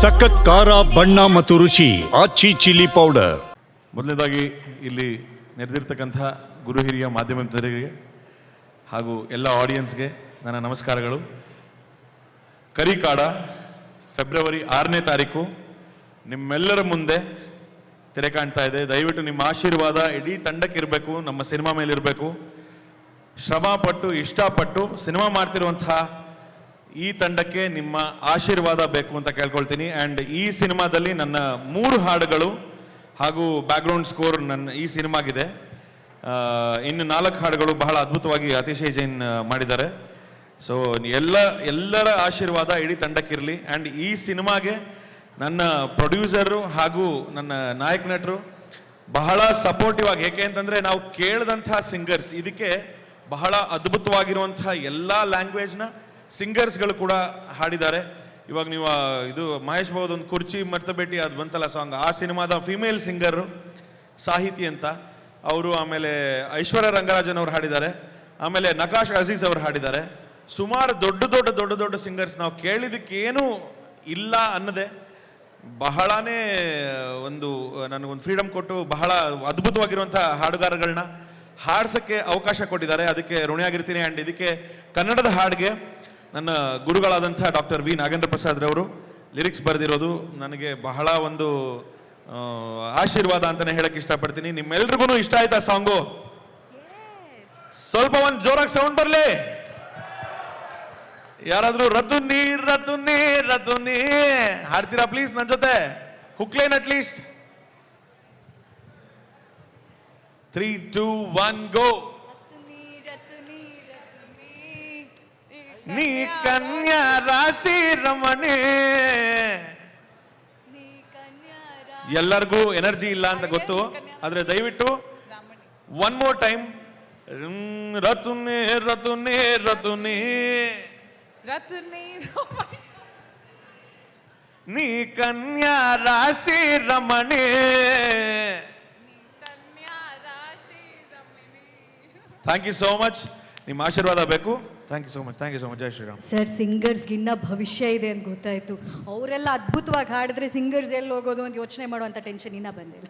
ಸಖತ್ ಖಾರ, ಬಣ್ಣ ಮತ್ತು ರುಚಿ, ಆಚಿ ಚಿಲ್ಲಿ ಪೌಡರ್. ಮೊದಲನೇದಾಗಿ ಇಲ್ಲಿ ನೆರೆದಿರ್ತಕ್ಕಂಥ ಗುರು ಹಿರಿಯ ಮಾಧ್ಯಮ ಮಿತ್ರರಿಗೆ ಹಾಗೂ ಎಲ್ಲ ಆಡಿಯನ್ಸ್ಗೆ ನನ್ನ ನಮಸ್ಕಾರಗಳು. ಕರಿಕಾಡ ಫೆಬ್ರವರಿ ಆರನೇ ತಾರೀಕು ನಿಮ್ಮೆಲ್ಲರ ಮುಂದೆ ತೆರೆ ಕಾಣ್ತಾ ಇದೆ. ದಯವಿಟ್ಟು ನಿಮ್ಮ ಆಶೀರ್ವಾದ ಇಡೀ ತಂಡಕ್ಕೆ ಇರಬೇಕು, ನಮ್ಮ ಸಿನಿಮಾ ಮೇಲೆ ಇರಬೇಕು ಶ್ರಮ ಪಟ್ಟು ಇಷ್ಟಪಟ್ಟು ಸಿನಿಮಾ ಮಾಡ್ತಿರುವಂತಹ ಈ ತಂಡಕ್ಕೆ ನಿಮ್ಮ ಆಶೀರ್ವಾದ ಬೇಕು ಅಂತ ಕೇಳ್ಕೊಳ್ತೀನಿ. ಆ್ಯಂಡ್ ಈ ಸಿನಿಮಾದಲ್ಲಿ ನನ್ನ ಮೂರು ಹಾಡುಗಳು ಹಾಗೂ ಬ್ಯಾಕ್ಗ್ರೌಂಡ್ ಸ್ಕೋರ್ ನನ್ನ ಈ ಸಿನಿಮಾಗಿದೆ. ಇನ್ನು ನಾಲ್ಕು ಹಾಡುಗಳು ಬಹಳ ಅದ್ಭುತವಾಗಿ ಅತಿಶಯ ಜೈನ್ ಮಾಡಿದ್ದಾರೆ. ಸೊ ಎಲ್ಲ, ಎಲ್ಲರ ಆಶೀರ್ವಾದ ಇಡೀ ತಂಡಕ್ಕಿರಲಿ. ಆ್ಯಂಡ್ ಈ ಸಿನಿಮಾಗೆ ನನ್ನ ಪ್ರೊಡ್ಯೂಸರು ಹಾಗೂ ನನ್ನ ನಾಯಕ ನಟರು ಬಹಳ ಸಪೋರ್ಟಿವ್ ಆಗಿ ಏಕೆ ಅಂತಂದರೆ ನಾವು ಕೇಳಿದಂಥ ಸಿಂಗರ್ಸ್ ಇದಕ್ಕೆ ಬಹಳ ಅದ್ಭುತವಾಗಿರುವಂಥ ಎಲ್ಲ ಲ್ಯಾಂಗ್ವೇಜ್ನ ಸಿಂಗರ್ಸ್ಗಳು ಕೂಡ ಹಾಡಿದ್ದಾರೆ. ಇವಾಗ ನೀವು ಇದು ಮಹೇಶ್ ಒಂದು ಕುರ್ಚಿ ಮರ್ತ ಭೇಟಿ ಅದು ಬಂತಲ್ಲ ಸಾಂಗ್. ಆ ಸಿನಿಮಾದ ಫಿಮೇಲ್ ಸಿಂಗರು ಸಾಹಿತಿ ಅಂತ. ಅವರು ಆಮೇಲೆ ಐಶ್ವರ್ಯ ರಂಗರಾಜನ್ ಅವರು ಹಾಡಿದ್ದಾರೆ. ಆಮೇಲೆ ನಕಾಶ್ ಅಜೀಜ್ ಅವರು ಹಾಡಿದ್ದಾರೆ. ಸುಮಾರು ದೊಡ್ಡ ದೊಡ್ಡ ದೊಡ್ಡ ದೊಡ್ಡ ಸಿಂಗರ್ಸ್ ನಾವು ಕೇಳಿದಕ್ಕೇನು ಇಲ್ಲ ಅನ್ನದೆ. ಬಹಳನೇ ಒಂದು ನನಗೊಂದು ಫ್ರೀಡಮ್ ಕೊಟ್ಟು ಬಹಳ ಅದ್ಭುತವಾಗಿರುವಂಥ ಹಾಡುಗಾರಗಳನ್ನ ಹಾಡ್ಸೋಕ್ಕೆ ಅವಕಾಶ ಕೊಟ್ಟಿದ್ದಾರೆ. ಅದಕ್ಕೆ ಋಣಿಯಾಗಿರ್ತೀನಿ. ಆ್ಯಂಡ್ ಇದಕ್ಕೆ ಕನ್ನಡದ ಹಾಡಿಗೆ ನನ್ನ ಗುರುಗಳಾದಂಥ ಡಾಕ್ಟರ್ ವಿ ನಾಗೇಂದ್ರ ಪ್ರಸಾದ್ ರವರು, ಲಿರಿಕ್ಸ್ ಬರೆದಿರೋದು ನನಗೆ ಬಹಳ ಒಂದು ಆಶೀರ್ವಾದ ಅಂತಲೇ ಹೇಳಕ್ಕೆ ಇಷ್ಟಪಡ್ತೀನಿ. ನಿಮ್ಮೆಲ್ರಿಗೂ ಇಷ್ಟ ಆಯ್ತಾ ಸಾಂಗು? ಸ್ವಲ್ಪ ಒಂದು ಜೋರಾಗಿ ಸೌಂಡ್ ಬರಲಿ. ಯಾರಾದರೂ ರತು ನೀರ್ ರತು ನೀರ್ ರತು ನೀ ಹಾಡ್ತೀರಾ ಪ್ಲೀಸ್ ನನ್ನ ಜೊತೆ? ಹುಕ್ಲೇನ್ at least three two one go ನೀ ಕನ್ಯಾ ರಾಶಿ ರಮಣಿ. ಎಲ್ಲರಿಗೂ ಎನರ್ಜಿ ಇಲ್ಲ ಅಂತ ಗೊತ್ತು. ಆದ್ರೆ ದಯವಿಟ್ಟು ಒನ್ ಮೋರ್ ಟೈಮ್ ರತುನೇ ರತುನೇ ರತುನೇ. ರತ್ನಿ ನೀ ಕನ್ಯಾ ರಾಶಿ ರಮಣೆ. ಕನ್ಯಾ ರಾಶಿ ರಮಣಿ. ಥ್ಯಾಂಕ್ ಯು ಸೋ ಮಚ್ ನಿಮ್ಮ ಆಶೀರ್ವಾದ ಬೇಕು. Thank you so much thank you so much Jai Shriram sir ಸಿಂಗರ್ಸ್ಗಿನ್ನ ಭವಿಷ್ಯ ಇದೆ ಅಂತ ಗೊತ್ತಾಯ್ತು. ಅವರೆಲ್ಲ ಅದ್ಭುತವಾಗಿ ಹಾಡಿದ್ರೆ ಸಿಂಗರ್ಸ್ ಎಲ್ಲಿ ಹೋಗೋದು ಅಂತ ಯೋಚನೆ ಮಾಡುವಂಥ ಟೆನ್ಷನ್ ಇನ್ನೂ ಬಂದಿಲ್ಲ.